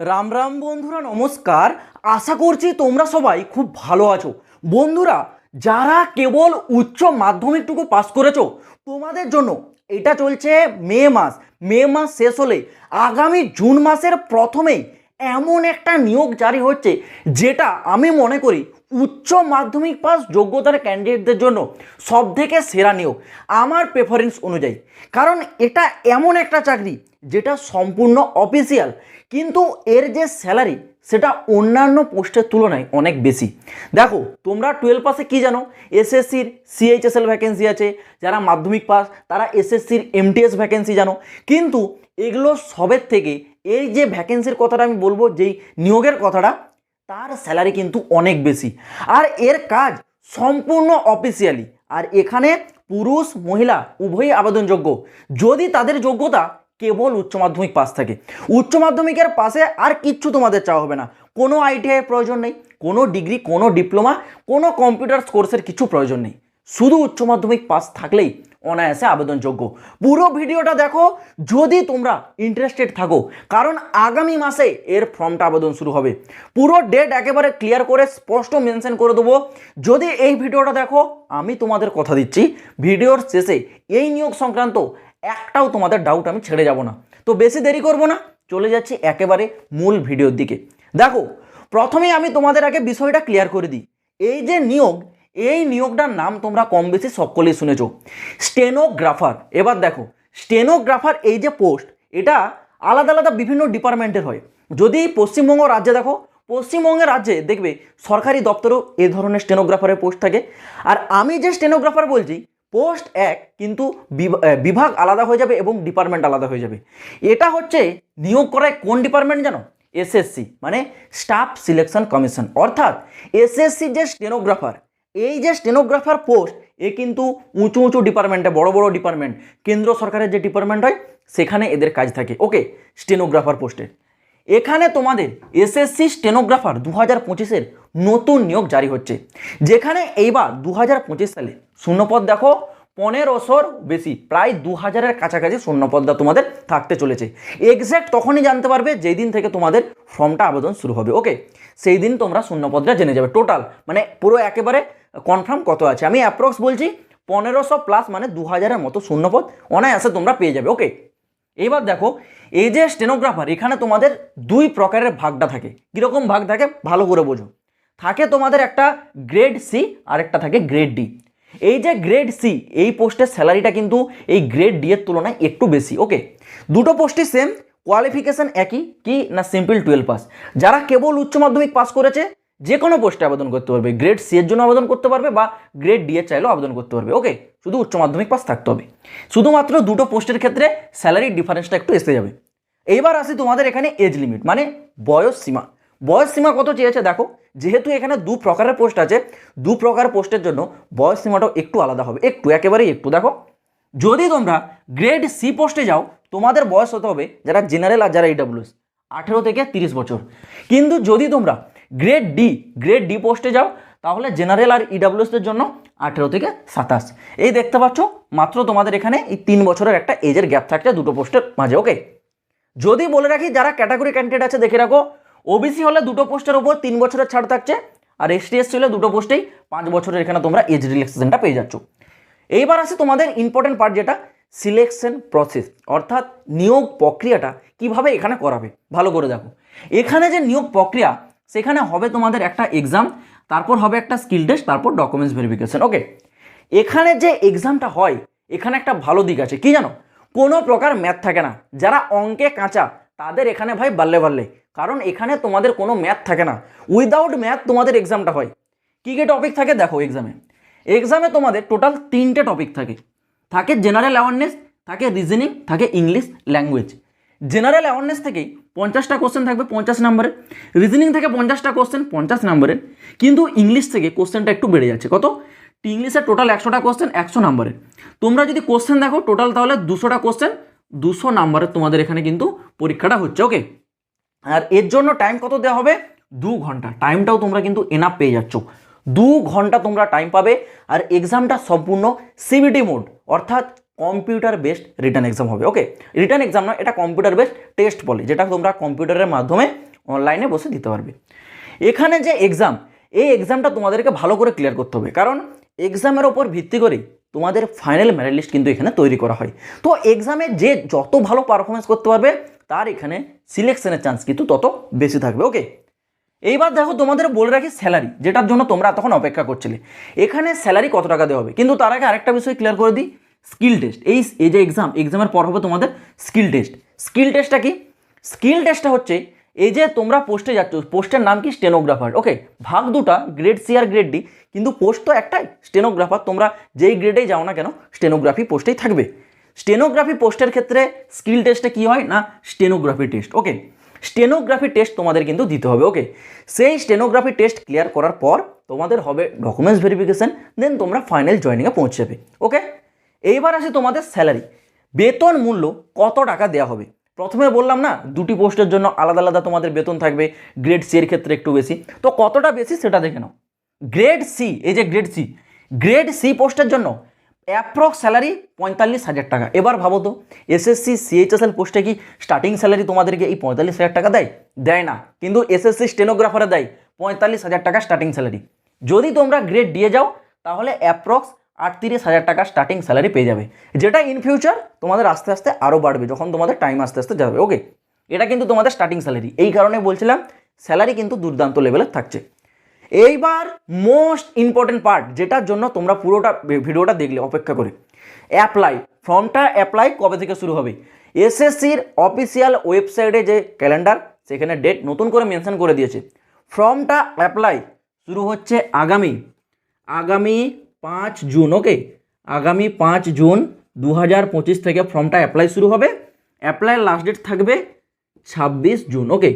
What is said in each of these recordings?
রাম রাম বন্ধুরা, নমস্কার। আশা করছি তোমরা সবাই খুব ভালো আছো। বন্ধুরা, যারা কেবল উচ্চ মাধ্যমিকটুকু পাস করেছ, তোমাদের জন্য এটা চলছে মে মাস। মে মাস শেষ হলে আগামী জুন মাসের প্রথমেই এমন একটা নিয়োগ জারি হচ্ছে যেটা আমি মনে করি উচ্চ মাধ্যমিক পাস যোগ্যতার ক্যান্ডিডেটদের জন্য সব থেকে সেরা নিয়োগ আমার প্রেফারেন্স অনুযায়ী। কারণ এটা এমন একটা চাকরি যেটা সম্পূর্ণ অফিসিয়াল কিন্তু এর যে স্যালারি সেটা অন্যান্য পোস্টের তুলনায় অনেক বেশি। দেখো, তোমরা টুয়েলভ পাসে কী জানো? এসএসসির সিএইচএসএল ভ্যাকেন্সি আছে, যারা মাধ্যমিক পাস তারা এসএসসির এমটিএস ভ্যাকেন্সি জানো। কিন্তু এগুলো সবের থেকে এই যে ভ্যাকেন্সির কথাটা আমি বলব, যেই নিয়োগের কথাটা, তার স্যালারি কিন্তু অনেক বেশি। আর এর কাজ সম্পূর্ণ অফিসিয়ালি আর এখানে পুরুষ, মহিলা, উভয়ই আবেদনযোগ্য। যদি তাদের যোগ্যতা কেবল উচ্চ মাধ্যমিক পাস থাকে। উচ্চ মাধ্যমিকের পাশে আর কিচ্ছু তোমাদের চাওয়া হবে না। কোনো আইটিআই প্রয়োজন নেই, কোনো ডিগ্রি কোনো ডিপ্লোমা কোনো কম্পিউটার কোর্সের কিছু প্রয়োজন নেই। শুধু উচ্চ মাধ্যমিক পাস থাকলেই অনায়াসে আবেদনযোগ্য। পুরো ভিডিওটা দেখো যদি তোমরা ইন্টারেস্টেড থাকো, কারণ আগামী মাসে এর ফর্মটা আবেদন শুরু হবে। পুরো ডেট একেবারে ক্লিয়ার করে স্পষ্ট মেনশন করে দেবো। যদি এই ভিডিওটা দেখো, আমি তোমাদের কথা দিচ্ছি, ভিডিওর শেষে এই নিয়োগ সংক্রান্ত একটাও তোমাদের ডাউট আমি ছেড়ে যাব না। তো বেশি দেরি করব না, চলে যাচ্ছি একেবারে মূল ভিডিওর দিকে। দেখো, প্রথমেই আমি তোমাদের আগে বিষয়টা ক্লিয়ার করে দিই। এই যে নিয়োগ এই নিয়োগটার নাম তোমরা কম বেশি সকলেই শুনেছ। স্টেনোগ্রাফার। এবার দেখো, স্টেনোগ্রাফার এই যে পোস্ট, এটা আলাদা আলাদা বিভিন্ন ডিপার্টমেন্টের হয়। যদি পশ্চিমবঙ্গ রাজ্যে দেখো পশ্চিমবঙ্গের রাজ্যে দেখবে সরকারি দপ্তরেও এ ধরনের স্টেনোগ্রাফারের পোস্ট থাকে। আর আমি যে স্টেনোগ্রাফার বলছি, পোস্ট এক কিন্তু বিভা- বিভাগ আলাদা হয়ে যাবে এবং ডিপার্টমেন্ট আলাদা হয়ে যাবে। এটা হচ্ছে নিয়োগ করায় কোন ডিপার্টমেন্ট জানো? এসএসসি মানে স্টাফ সিলেকশন কমিশন। অর্থাৎ এসএসসি যে স্টেনোগ্রাফার এই যে স্টেনোগ্রাফার পোস্ট এ কিন্তু উঁচু উঁচু ডিপার্টমেন্টে বড় বড় ডিপার্টমেন্ট কেন্দ্র সরকারের যে ডিপার্টমেন্ট হয়, সেখানে এদের কাজ থাকে। ওকে স্টেনোগ্রাফার পোস্টে এখানে তোমাদের এসএসসি স্টেনোগ্রাফার দু হাজার পঁচিশের নতুন নিয়োগ জারি হচ্ছে। যেখানে এইবার দু হাজার পঁচিশ সালে শূন্যপদ দেখো, পনেরোশোর বেশি, প্রায় দু হাজারের কাছাকাছি শূন্যপদটা তোমাদের থাকতে চলেছে। এক্স্যাক্ট তখনই জানতে পারবে যেই দিন থেকে তোমাদের ফর্মটা আবেদন শুরু হবে। ওকে সেই দিন তোমরা শূন্যপদটা জেনে যাবে। টোটাল মানে পুরো একেবারে কনফার্ম কত আছে? আমি অ্যাপ্রক্স বলছি পনেরোশো প্লাস মানে দু হাজারের মতো শূন্যপদ। অনায়াসে তোমরা পেয়ে যাবে ওকে এইবার দেখো, এই যে স্টেনোগ্রাফার এখানে তোমাদের দুই প্রকারের ভাগটা থাকে। কীরকম ভাগ থাকে? ভালো করে বোঝো। থাকে তোমাদের একটা গ্রেড সি আর একটা থাকে গ্রেড ডি এই যে গ্রেড সি এই পোস্টের স্যালারিটা কিন্তু এই গ্রেড ডি এর তুলনায় একটু বেশি ওকে দুটো পোস্টই সেম কোয়ালিফিকেশন একই, কি না সিম্পল টুয়েলভ পাস যারা কেবল উচ্চ মাধ্যমিক পাস করেছে যে কোনো পোস্টে আবেদন করতে পারবে। গ্রেড সি এর জন্য আবেদন করতে পারবে বা গ্রেড ডি এর চাইলেও আবেদন করতে পারবে। ওকে শুধু উচ্চ মাধ্যমিক পাস থাকতে হবে। শুধুমাত্র দুটো পোস্টের ক্ষেত্রে স্যালারির ডিফারেন্সটা একটু এসে যাবে। এইবার আসি তোমাদের এখানে এজ লিমিট মানে বয়স সীমা। বয়স সীমা কত চেয়েছে? দেখো, যেহেতু এখানে দু প্রকারের পোস্ট আছে, দু প্রকার পোস্টের জন্য বয়স সীমাটাও একটু আলাদা হবে। একটু, একেবারেই একটু। দেখো, যদি তোমরা গ্রেড সি পোস্টে যাও, তোমাদের বয়স হতে হবে যারা জেনারেল আর যারা ইডাব্লিউএস আঠেরো থেকে তিরিশ বছর। কিন্তু যদি তোমরা গ্রেড ডি গ্রেড ডি পোস্টে যাও, তাহলে জেনারেল আর ইডাব্লিউএসদের জন্য আঠেরো থেকে সাতাশ। এই দেখতে পাচ্ছ, মাত্র তোমাদের এখানে এই তিন বছরের একটা এজের গ্যাপ থাকছে দুটো পোস্টের মাঝে ওকে যদি বলে রাখি, যারা ক্যাটাগরি ক্যান্ডিডেট আছে, দেখে রাখো ওবিসি হলে দুটো পোস্টের ওপর তিন বছরের ছাড় থাকছে, আর এসটি এসসি হলে দুটো পোস্টেই পাঁচ বছরের এখানে তোমরা এজ রিল্যাক্সেশনটা পেয়ে যাচ্ছ। এইবার আছে তোমাদের ইম্পর্টেন্ট পার্ট যেটা সিলেকশন প্রসেস অর্থাৎ নিয়োগ প্রক্রিয়াটা কীভাবে এখানে করাবে, ভালো করে দেখো। এখানে যে নিয়োগ প্রক্রিয়া সেখানে হবে তোমাদের একটা এক্সাম তারপর হবে একটা স্কিল টেস্ট তারপর ডকুমেন্টস ভেরিফিকেশন ওকে এখানে যে এক্সামটা হয়, এখানে একটা ভালো দিক আছে। কি জানো? কোনো প্রকার ম্যাথ থাকে না। যারা অঙ্কে কাঁচা, তাদের এখানে ভাই বাল্লে বাল্লে কারণ এখানে তোমাদের কোনো ম্যাথ থাকে না। উইদাউট ম্যাথ তোমাদের এক্সামটা হয়। কী কী টপিক থাকে দেখো এক্সামে এক্সামে তোমাদের টোটাল তিনটে টপিক থাকে। থাকে জেনারেল অ্যাওয়ারনেস থাকে রিজনিং থাকে ইংলিশ ল্যাঙ্গুয়েজ জেনারেল অ্যাওয়ারনেস থেকেই পঞ্চাশটা কোশ্চেন থাকবে পঞ্চাশ নম্বরের রিজনিং থেকে পঞ্চাশটা কোশ্চেন পঞ্চাশ নম্বরের কিন্তু ইংলিশ থেকে কোশ্চেনটা একটু বেড়ে যাচ্ছে। কত? ইংলিশের টোটাল একশোটা কোশ্চেন একশো নম্বরের তোমরা যদি কোশ্চেন দেখো টোটাল তাহলে দুশোটা কোশ্চেন দুশো নম্বরের তোমাদের এখানে কিন্তু পরীক্ষাটা হচ্ছে ওকে আর এর জন্য টাইম কত দেওয়া হবে? দু ঘণ্টা। টাইমটাও তোমরা কিন্তু এনাফ পেয়ে যাচ্ছ। দু ঘণ্টা তোমরা টাইম পাবে। আর এক্সামটা সম্পূর্ণ সিবিটি মোড অর্থাৎ কম্পিউটার বেসড রিটার্ন এক্সাম হবে ওকে রিটার্ন এক্সাম নয়, এটা কম্পিউটার বেসড টেস্ট বলে, যেটা তোমরা কম্পিউটারের মাধ্যমে অনলাইনে বসে দিতে পারবে। এখানে যে এক্সাম এই এক্সামটা তোমাদেরকে ভালো করে ক্লিয়ার করতে হবে, কারণ এক্সামের ওপর ভিত্তি করেই তোমাদের ফাইনাল মেরিট লিস্ট কিন্তু এখানে তৈরি করা হয়। তো এক্সামে যে যত ভালো পারফরমেন্স করতে পারবে, তার এখানে সিলেকশনের চান্স কিন্তু তত বেশি থাকবে ওকে এইবার দেখো, তোমাদের বলে রাখি স্যালারি যেটার জন্য তোমরা তখন অপেক্ষা করছিলে। এখানে স্যালারি কত টাকা দেওয়া হবে? কিন্তু তার আগে আরেকটা বিষয় ক্লিয়ার করে দিই। Skill test. এই এই যে এক্সাম এক্সামের পর হবে তোমাদের স্কিল টেস্ট। স্কিল টেস্টটা কি? স্কিল টেস্টটা হচ্ছে এই যে তোমরা পোস্টে যাচ্ছ পোস্টের নাম কি? স্টেনোগ্রাফার ওকে ভাগ দুটা গ্রেড সি আর গ্রেড ডি কিন্তু পোস্ট তো একটাই। স্টেনোগ্রাফার তোমরা যেই গ্রেডেই যাও না কেন স্টেনোগ্রাফি পোস্টেই থাকবে। স্টেনোগ্রাফি পোস্টের ক্ষেত্রে স্কিল টেস্টে কি হয় না? Stenography test okay stenography test তোমাদের কিন্তু দিতে হবে। ওকে সেই স্টেনোগ্রাফি টেস্ট ক্লিয়ার করার পর তোমাদের হবে ডকুমেন্টস ভেরিফিকেশন দেন তোমরা ফাইনাল জয়েনিংয়ে পৌঁছে যাবে ওকে এইবার আসে তোমাদের স্যালারি বেতন মূল্য কত টাকা দেওয়া হবে? প্রথমে বললাম না, দুটি পোস্টের জন্য আলাদা আলাদা তোমাদের বেতন থাকবে গ্রেড সি এর ক্ষেত্রে একটু বেশি। তো কতটা বেশি সেটা দেখে নাও। গ্রেড সি এই যে গ্রেড সি গ্রেড সি পোস্টের জন্য অ্যাপ্রক্স স্যালারি পঁয়তাল্লিশ হাজার টাকা। এবার ভাবো তো এসএসসি সিএইচএসএল পোস্টে কি স্টার্টিং স্যালারি তোমাদেরকে এই পঁয়তাল্লিশ হাজার টাকা দেয়? দেয় না। কিন্তু এসএসসি স্টেনোগ্রাফারে দেয় পঁয়তাল্লিশ হাজার টাকা স্টার্টিং স্যালারি যদি তোমরা গ্রেড দিয়ে যাও, তাহলে অ্যাপ্রক্স আটত্রিশ হাজার টাকা স্টার্টিং স্যালারি পেয়ে যাবে। যেটা ইন ফিউচার তোমাদের আস্তে আস্তে আরও বাড়বে, যখন তোমাদের টাইম আস্তে আস্তে যাবে ওকে এটা কিন্তু তোমাদের স্টার্টিং স্যালারি এই কারণে বলছিলাম স্যালারি কিন্তু দুর্দান্ত লেভেলের থাকছে। এইবার মোস্ট ইম্পর্টেন্ট পার্ট যেটার জন্য তোমরা পুরোটা ভিডিওটা দেখলে, অপেক্ষা করে। অ্যাপ্লাই ফর্মটা অ্যাপ্লাই কবে থেকে শুরু হবে? এসএসসির অফিসিয়াল ওয়েবসাইটে যে ক্যালেন্ডার সেখানে ডেট নতুন করে মেনশন করে দিয়েছে। ফর্মটা অ্যাপ্লাই শুরু হচ্ছে আগামী আগামী পাঁচ জুন, ওকে? আগামী পাঁচ জুন দু হাজার পঁচিশ থেকে ফর্মটা অ্যাপ্লাই শুরু হবে। অ্যাপ্লাই লাস্ট ডেট থাকবে ছাব্বিশ June, okay?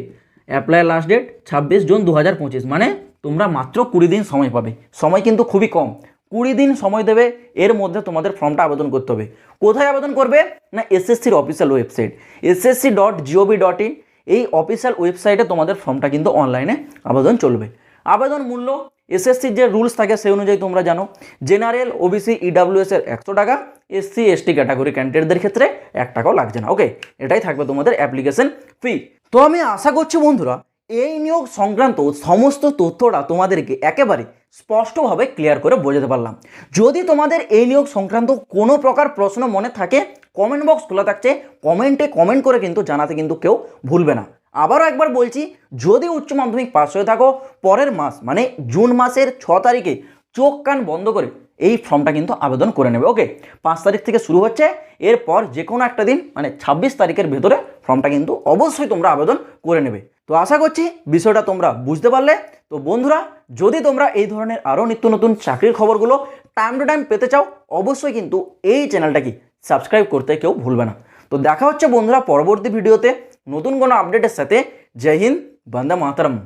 Apply last date ছাব্বিশ জুন দু হাজার পঁচিশ মানে তোমরা মাত্র কুড়ি দিন সময় পাবে। সময় কিন্তু খুবই কম। কুড়ি দিন সময় দেবে, এর মধ্যে তোমাদের ফর্মটা আবেদন করতে হবে। কোথায় আবেদন করবে? না এসএসসির official website SSC dot gov dot in এই অফিসিয়াল ওয়েবসাইটে তোমাদের ফর্মটা কিন্তু অনলাইনে আবেদন চলবে। আবেদন মূল্য এসএসসির যে রুলস থাকে সেই অনুযায়ী তোমরা জানো, জেনারেল ওবিসি ইডাব্লিউএস এর একশো টাকা এসসি এসটি ক্যাটাগরি ক্যান্ডিডেটদের ক্ষেত্রে এক টাকাও লাগছে না। ওকে এটাই থাকবে তোমাদের অ্যাপ্লিকেশন ফি তো আমি আশা করছি বন্ধুরা, এই নিয়োগ সংক্রান্ত সমস্ত তথ্যটা তোমাদেরকে একেবারে স্পষ্টভাবে ক্লিয়ার করে বোঝাতে পারলাম। যদি তোমাদের এই নিয়োগ সংক্রান্ত কোনো প্রকার প্রশ্ন মনে থাকে কমেন্ট বক্স খোলা থাকছে কমেন্টে কমেন্ট করে কিন্তু জানাতে কিন্তু কেউ ভুলবে না। আবারও একবার বলছি, যদি উচ্চ মাধ্যমিক পাস হয়ে থাকো, পরের মাস মানে জুন মাসের ছ তারিখে চোখ কান বন্ধ করে এই ফর্মটা কিন্তু আবেদন করে নেবে ওকে পাঁচ তারিখ থেকে শুরু হচ্ছে, এরপর যে কোনো একটা দিন মানে ছাব্বিশ তারিখের ভেতরে ফর্মটা কিন্তু অবশ্যই তোমরা আবেদন করে নেবে। তো আশা করছি বিষয়টা তোমরা বুঝতে পারলে। তো বন্ধুরা, যদি তোমরা এই ধরনের আরও নিত্য নতুন চাকরির খবরগুলো টাইম টু টাইম পেতে চাও, অবশ্যই কিন্তু এই চ্যানেলটাকে সাবস্ক্রাইব করতে কেউ ভুলবে না। তো দেখা হচ্ছে বন্ধুরা পরবর্তী ভিডিওতে নতুন কোনো আপডেটের সাথে জয় হিন্দ বন্দে মাতরম